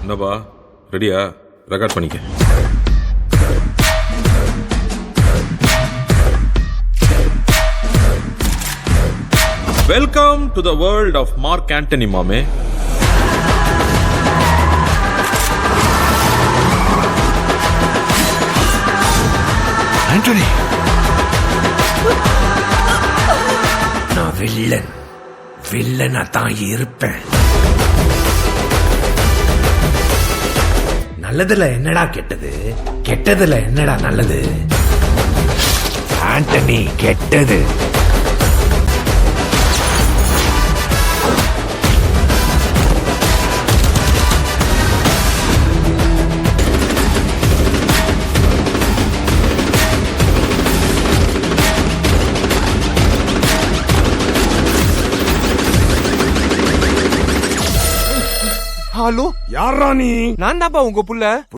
என்னப்பா? ரெடியா? ரெக்கார்ட் பண்ணிக்க. Welcome to the world of Mark Antony மாமே. ஆண்டனி. நான் வில்லன். வில்லனா தான் இருப்பேன். நல்லதுல என்னடா கெட்டது? கெட்டதுல என்னடா நல்லது? ஆண்டனி கெட்டது. ஹலோ யாரா நீ? நான் தான்ப்பா உங்க புள்ள.